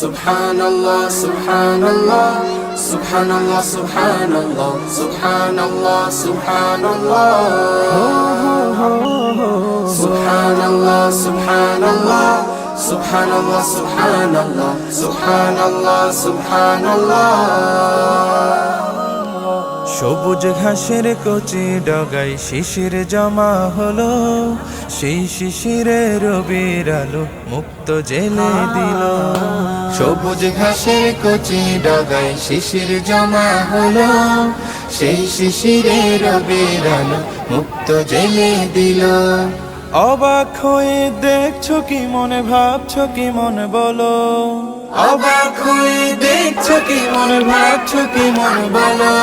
Subhanallah, Subhanallah, Subhanallah, Subhanallah, Subhanallah, Subhanallah. Subhanallah, Subhanallah, Subhanallah, Subhanallah, Subhanallah, Subhanallah. সবুজ ঘাসের কচি ডগায় শিশির জমা হলো সেই শিশিরে রবির আলো মুক্ত জেলে দিল সবুজ ঘাসের কচি ডগায় শিশির জমা হলো। সেই শিশিরে রবির আলো মুক্ত জেলে দিল। অবাক হয়ে দেখছ কি মনে ভাবছ কি মনে বলো? অবাক হয়ে দেখছ কি মনে ভাবছ কি মন বলো?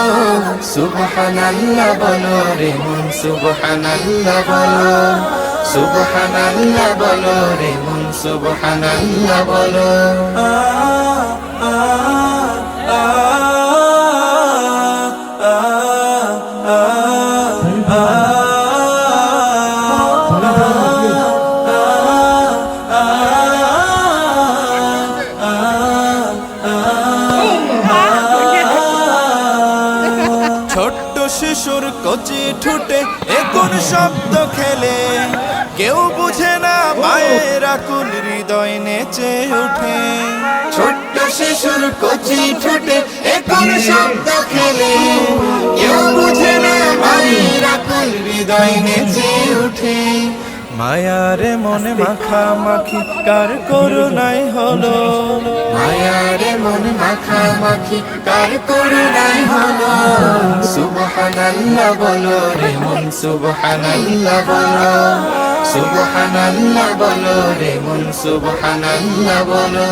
সুবহানাল্লাহ বলো রে মন সুবহানাল্লাহ বলো। সুবহানাল্লাহ বলো রে মন সুবহানাল্লাহ বলো। ছোট্ট শিশুর কচি ঠুটে এখন শব্দ খেলে? কেউ বুঝে না মায়ের আকুল হৃদয় নেচে ওঠে। ছোট্ট শিশুর কচি ঠোঁটে এখন শব্দ খেলে। কেউ বুঝে না মায়ের আকুল হৃদয় নেচে উঠে মায়ারে মনে মাখা মাখি কার করুণাই হলো? মায়ারে মনে মাখা মাখি কার করুণাই হলো? সুবহানাল্লাহ বলো রে মন সুবহানাল্লাহ বলো। সুবহানাল্লাহ বলো রে মন সুবহানাল্লাহ বলো।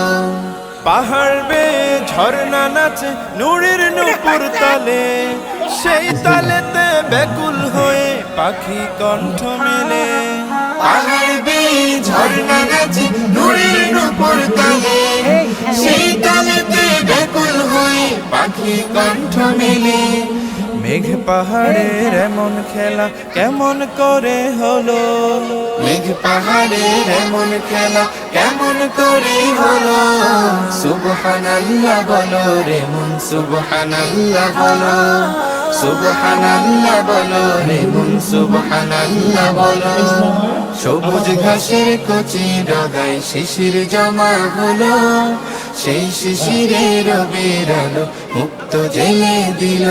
পাহাড় বে ঝর্ণা নাচে নুড়ির নুপুর তালে সেই তালেতে ব্যাকুল হয়ে পাখি কণ্ঠ মেলে। পাহাড় বে ঝর্ণা নাচে নুরের নুপুর তালে সেই তালেতে ব্যাকুল হয়ে পাখি কণ্ঠ মেলে। মেঘ পাহাড়ের এমন খেলা কেমন করে হলো? মেঘ পাহাড়ের এমন খেলা কেমন করে হলো? সুবহানাল্লাহ বলো রে মন, সুবহানাল্লাহ বলো। সুবহানাল্লাহ বলো রে মন, সুবহানাল্লাহ বলো। সবুজ ঘাসের কচি ডগায় শিশির জমা হলো। সেই শিশিরে রবির আলো মুক্ত জেলে দিল।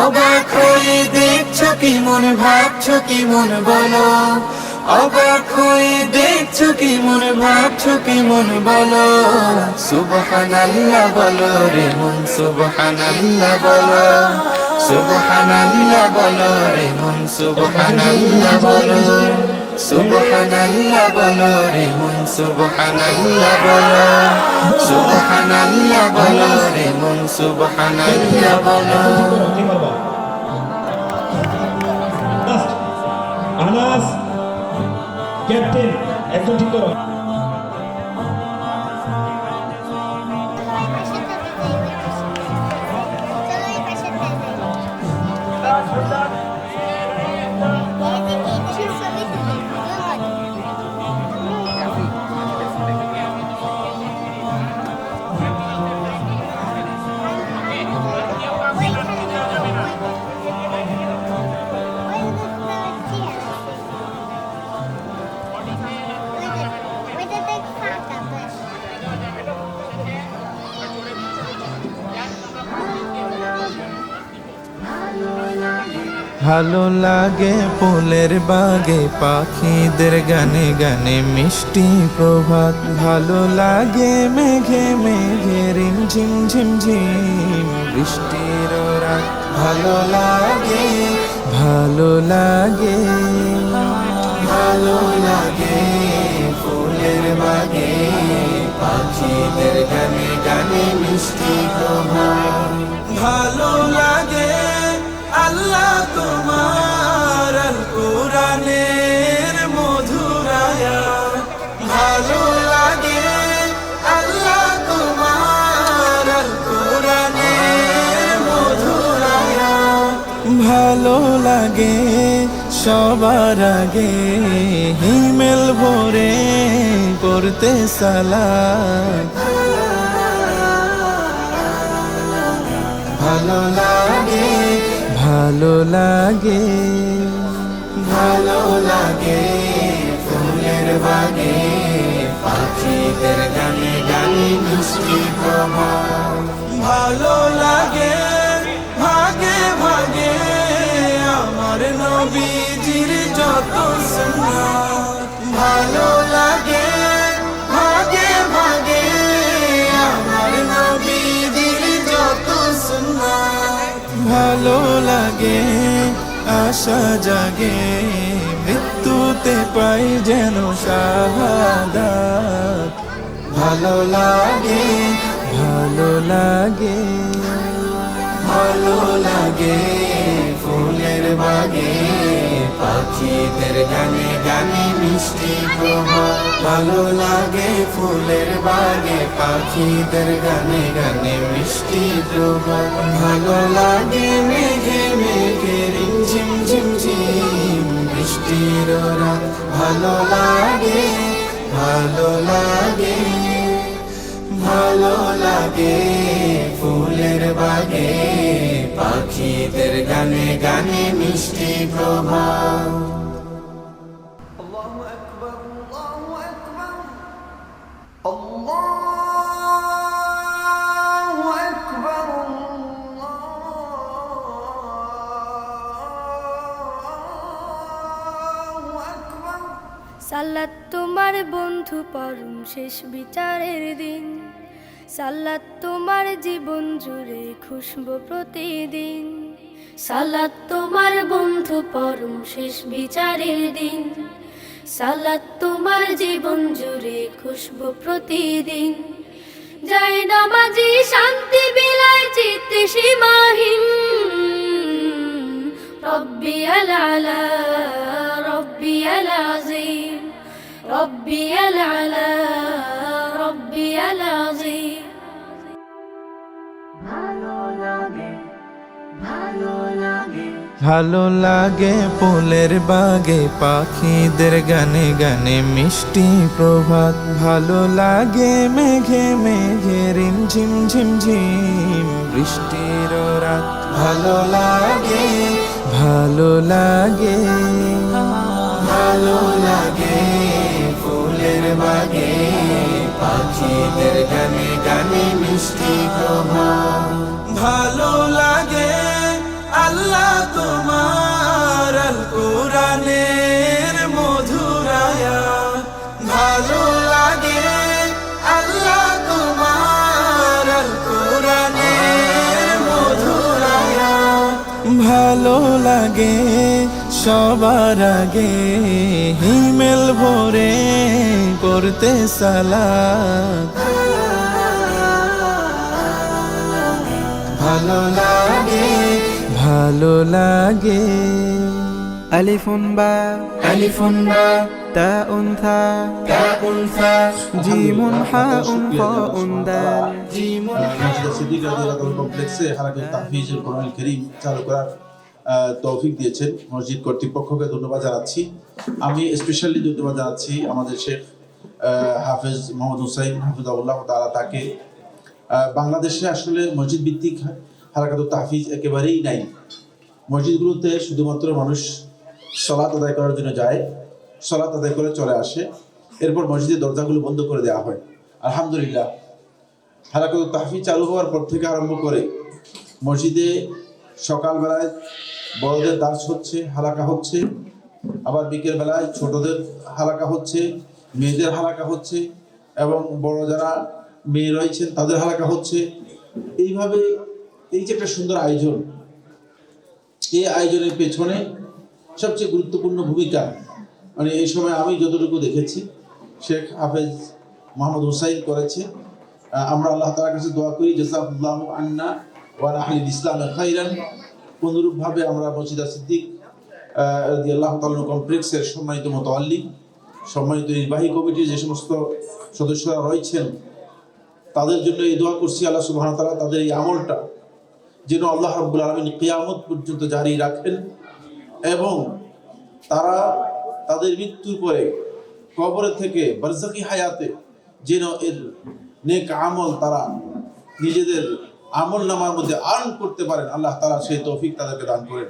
অবাক হয়ে দেখছ কি মন, ভাবছ কি মন, বলো। অবাক হয়ে দেখছ কি মন, ভাবছ কি মন, বলো। সুবহানাল্লাহ বলো রে মন, সুবহানাল্লাহ বলো। সুবহানাল্লাহ বলো রে মন, সুবহানাল্লাহ বলো। সুবহানাল্লাহ বলো রে মন, সুবহানাল্লাহ বলো। সুবহানাল্লাহ বলো রে মন, সুবহানাল্লাহ বলো। আনাস ক্যাপ্টেন একদম ঠিক করো। ভালো লাগে ফুলের বাগে, পাখিদের গানে গানে মিষ্টি প্রভাত। ভালো লাগে মেঘে মেঘে রিম ঝিম ঝিম ঝিম বৃষ্টির রাত। ভালো লাগে ভালো লাগে ভালো লাগে ফুলের বাগে, পাখিদের গানে গানে মিষ্টি প্রভাত। ভালো লাগে, আল্লাহ তোমার সবার আগে হিমেল ভরে করতে সালাম। ভালো লাগে ভালো লাগে ভালো লাগে ফুলের বাগে, পাখিদের গানে গানে মিষ্টি ভালো লাগে ভালো লাগে, আশা জাগে। মৃত্যুতে পাই যেন শাহাদাত। ভালো লাগে ভালো লাগে। ভালো লাগে ফুলের বাগে। পাখিদের গানে গানে মিষ্টি প্রভাব। ভালো লাগে ফুলের বাগে পাখিদের গানে গানে মিষ্টি প্রভাব। ভালো লাগে মেঘে মেঘে, রিম ঝিম ঝিম ঝিম বৃষ্টির ভালো লাগে ভালো লাগে ভালো লাগে বাগানের বাগে পাখিদের গানে গানে মিষ্টি প্রভাব। সাল্লাত তোমার বন্ধু পরম শেষ বিচারের দিন। সাল্লাত তোমার জীবন জুড়ে খুশবু প্রতিদিন। সালাত তোমার বন্ধু পরম শেষ বিচারের দিন। সালাত তোমার জীবন জুড়ে খুশবু প্রতিদিন। জয় নামাজি শান্তি বিলায় চিত্তে সীমাহীন। রব্বি আলা রব্বি আলাজিম রব্বি আলা রব্বি আলাজিম ভালো লাগে ফুলের বাগে, পাখিদের গানে গানে মিষ্টি প্রভাত। ভালো লাগে মেঘে মেঘে রিম ঝিম ঝিম ঝিম বৃষ্টির রাত। ভালো লাগে ভালো লাগে ভালো লাগে ফুলের বাগে, পাখিদের গানে গানে মিষ্টি প্রভাত। ভালো লাগে আল্লাহ তোমার আল কোরআনের মধুরায়া ভালো লাগে আল্লাহ তোমার আল কোরআনের মধুরায়া ভালো লাগে সবার আগে হিমেল ভরে করতে সালাম ভালো লাগে ভালো লাগে। আলিফুন বা আলিফুন বা। জিমুন জিমুন সিদ্দিক রাদিয়াল্লাহু কমপ্লেক্সে হারাকাত তাহফিজুল কোরআন কারীম চালু করার তৌফিক দিয়েছেন মসজিদ কর্তৃপক্ষকে ধন্যবাদ জানাচ্ছি। আমি স্পেশালি ধন্যবাদ জানাচ্ছি আমাদের শেখ হাফেজ মোহাম্মদ হুসাইন হাফিজাউল্লাহ তারা তাকে। বাংলাদেশে আসলে মসজিদ ভিত্তিক হারাকাত তাহফিজ একেবারেই নাই। মসজিদগুলোতে শুধুমাত্র মানুষ সলাৎ আদায় করার জন্য যায় সলাৎ আদায় করে চলে আসে। এরপর মসজিদের দরজাগুলো বন্ধ করে দেওয়া হয়। আলহামদুলিল্লাহ। হারাকাত তাহফিজ চালু হওয়ার পর থেকে আরম্ভ করে মসজিদে সকালবেলায় বড়দের দাস হচ্ছে, হালাকা হচ্ছে। আবার বিকেল বেলায় ছোটদের হালাকা হচ্ছে, মেয়েদের হালাকা হচ্ছে এবং বড় যারা মেয়ে রয়েছেন তাদের হালাকা হচ্ছে। এইভাবে এই যে একটা সুন্দর আয়োজন, এই আয়োজনের পেছনে সবচেয়ে গুরুত্বপূর্ণ ভূমিকা মানে এই সময় আমি যতটুকু দেখেছি, শেখ হাফেজ মোহাম্মদ হুসাইন করেছে। আমরা আল্লাহ তালার কাছে দোয়া করি, জাজাকুল্লাহ আন্না ওয়ান আহলিল ইসলাম খাইরান অনুরূপভাবে আমরা মসজিদা সিদ্দিক আল্লাহ তালন কমপ্লেক্সের সম্মানিত মোতাল্লি সম্মানিত নির্বাহী কমিটির যে সমস্ত সদস্যরা রয়েছেন, তাদের জন্য এই দোয়া করছি। আল্লাহ সুবাহ তালা তাদের এই আমলটা যেন আল্লাহ রাব্বুল আলমিন কিয়ামত পর্যন্ত জারি রাখেন এবং তারা তাদের মৃত্যুর পরে কবরে থেকে বারজাকি হায়াতে যেন এর নেক আমল তারা নিজেদের আমল নামার মধ্যে আর্ন করতে পারেন। আল্লাহ তারা সেই তৌফিক তাদেরকে দান করেন।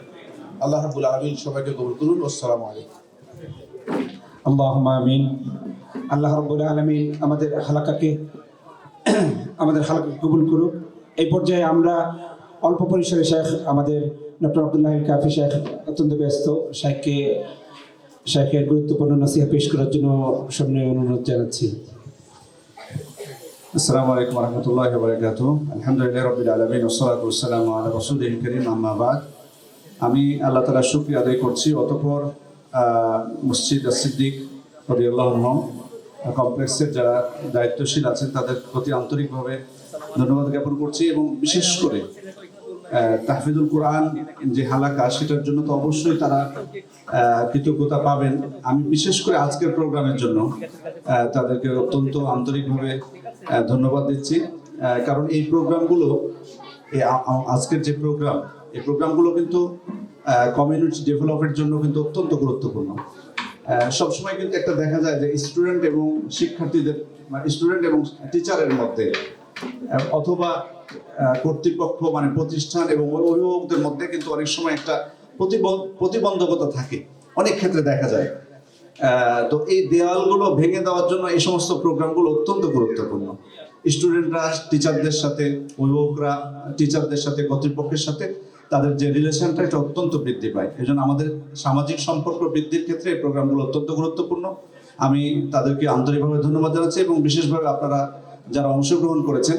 আল্লাহ রাব্বুল আলমিন সবাইকে কবুল করুন। আসসালামু আলাইকুম। আল্লাহুম্মা আমিন। আল্লাহ রাব্বুল আলামিন আমাদের হালাকাকে আমাদের হালাকা কবুল করুক। এই পর্যায়ে আমরা অল্প পরিসরে শেখ, আমাদের ডক্টর আব্দুল্লাহ কাফি শেখ অত্যন্ত ব্যস্ত। শেখকে, শেখের গুরুত্বপূর্ণ নসিহা পেশ করার জন্য সামনে অনুরোধ জানাচ্ছি। আসসালামু আলাইকুম রহমতুল্লাহ বরকাত আলহামদুলিল্লাহ রবিল আলমিন ওসলাত ওসালাম আলা রসুল করিম আহমাবাদ আমি আল্লাহ তালা শুক্রিয়া আদায় করছি। অতপর মসজিদ সিদ্দিক রবিউল্লাহ কমপ্লেক্সের যারা দায়িত্বশীল আছেন, তাদের প্রতি আন্তরিকভাবে ধন্যবাদ জ্ঞাপন করছি এবং বিশেষ করে তাহফিদুল কোরআন যে হালাকা, সেটার জন্য তো অবশ্যই তারা কৃতজ্ঞতা পাবেন। আমি বিশেষ করে আজকের প্রোগ্রামের জন্য তাদেরকে অত্যন্ত আন্তরিকভাবে ধন্যবাদ দিচ্ছি। কারণ এই প্রোগ্রামগুলো আজকের যে প্রোগ্রাম, এই প্রোগ্রামগুলো কিন্তু কমিউনিটি ডেভেলপের জন্য কিন্তু অত্যন্ত গুরুত্বপূর্ণ। সবসময় কিন্তু একটা দেখা যায় যে স্টুডেন্ট এবং শিক্ষার্থীদের স্টুডেন্ট এবং টিচারের মধ্যে অথবা কর্তৃপক্ষ মানে প্রতিষ্ঠান এবং অভিভাবকদের মধ্যে কিন্তু অনেক সময় একটা প্রতিবন- প্রতিবন্ধকতা থাকে। অনেক ক্ষেত্রে দেখা যায়। তো এই দেওয়ালগুলো ভেঙে দেওয়ার জন্য এই সমস্ত প্রোগ্রামগুলো অত্যন্ত গুরুত্বপূর্ণ। স্টুডেন্টরা, টিচারদের সাথে, অভিভাবকরা, টিচারদের সাথে, কর্তৃপক্ষের সাথে তাদের যে রিলেশনটা এটা অত্যন্ত বৃদ্ধি পায়। এই আমাদের সামাজিক সম্পর্ক বৃদ্ধির ক্ষেত্রে এই প্রোগ্রামগুলো অত্যন্ত গুরুত্বপূর্ণ। আমি তাদেরকে আন্তরিকভাবে ধন্যবাদ জানাচ্ছি এবং বিশেষভাবে আপনারা যারা অংশগ্রহণ করেছেন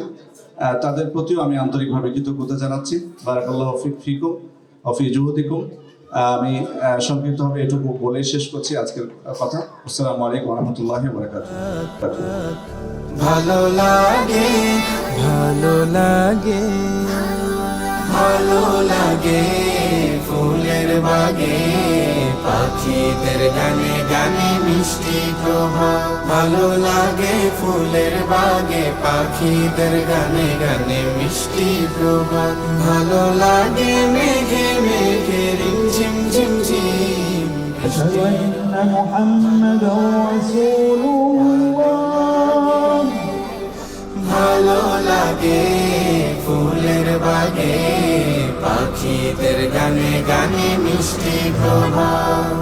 তাদের প্রতিও আমি আন্তরিকভাবে কৃতজ্ঞতা জানাচ্ছি। বারাকাল্লাহ ফিক ফিকুম, অফি জুহুদিকুম। আমি সংক্ষিপ্তভাবে এটুকু বলে শেষ করছি আজকের কথা। আসসালামু আলাইকুম রহমতুল্লাহ বরকাত ভালো লাগে ভালো লাগে ভালো লাগে ফুলের বাগে। পাখিদের গানে গানে মিষ্টি প্রভাব। ভালো লাগে ফুলের বাগে পাখিদের গানে গানে মিষ্টি প্রভাব। ভালো লাগে মেঘে মেঘে রিম ঝিম ঝিম ঝিম। ভালো লাগে ফুলের বাগে পাখিদের গানে গানে মিষ্টি প্রভাব